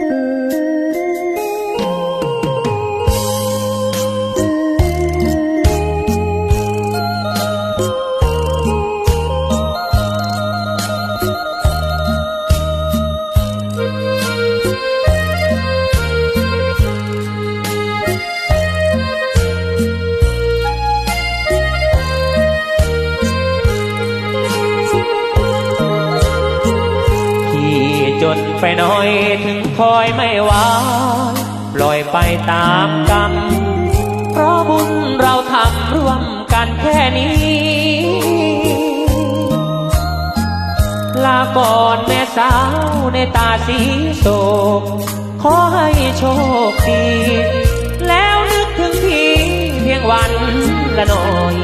ที่ ไปหน่อยถึงคอยไม่ไหวปล่อยไปตามกรรม เพราะบุญเราทำร่วมกันแค่นี้ ลาก่อนแม่สาวในตาสีโศก ขอให้โชคดี แล้วนึกถึงพี่เพียงวันละหน่อย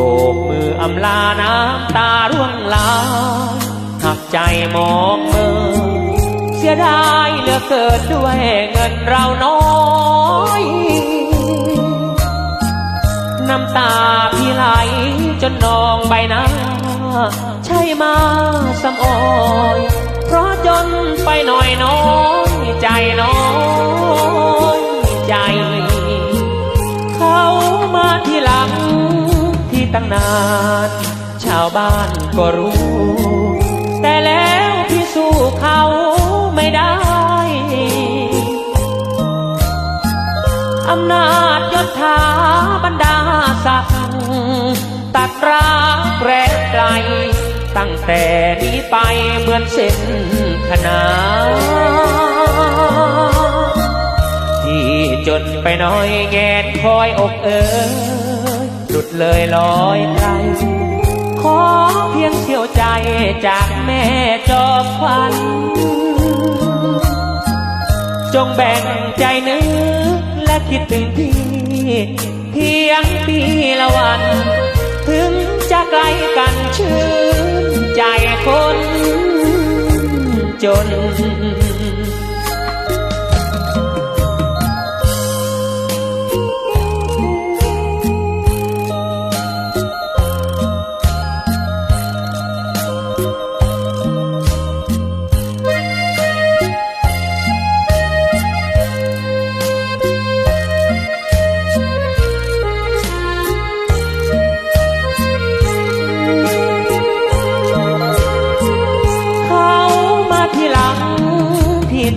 บกมืออำลาน้ำตาร่วงลาหักใจมองเมื่อเสียดายเหลือเกินด้วยเงินเราน้อยน้ำตาพี่ไหลจนนองใบหน้าใช่มาสำออย เพราะจนไปหน่อยน้อยใจน้อย ตั้งนาน ชาวบ้านก็รู้ แต่แล้วพี่สู้เขาไม่ได้ อำนาจยศถาบรรดาศักดิ์ตัดรักแรกไกลตั้งแต่นี้ไปเหมือนเส้นขนานที่จนไปน้อยแงนคอยอกเอ๋ย เลยลอยไกลขอเพียงเที่ยวใจจากแม่จอมควันจงแบ่งใจนึกและคิดถึงพี่เพียงปีละวัน ถึงจะไกลกันชื่นใจคนจน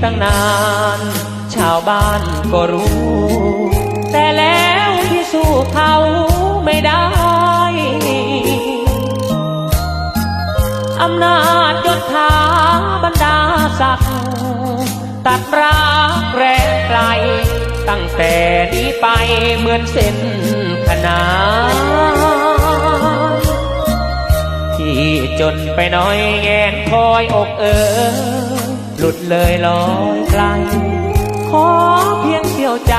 ตั้งนาน ชาวบ้านก็รู้ แต่แล้วพี่สู้เขาไม่ได้ อำนาจยศถาบรรดาศักดิ์ตัดรักแรงไกล ตั้งแต่นี้ไปเหมือนเส้นขนานที่จนไปน้อยแงนคอยอกเอ๋ย หลุดเลยลอยไกล ขอเพียงเสียวใจ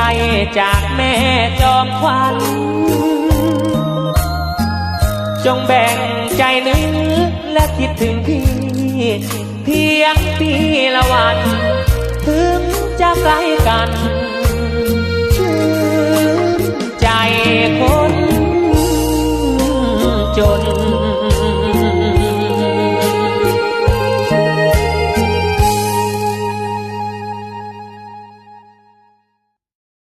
จากแม่จอมควันจงแบ่งใจนึกและคิดถึงพี่ เพียงปีละวัน ถึงจะไกลกัน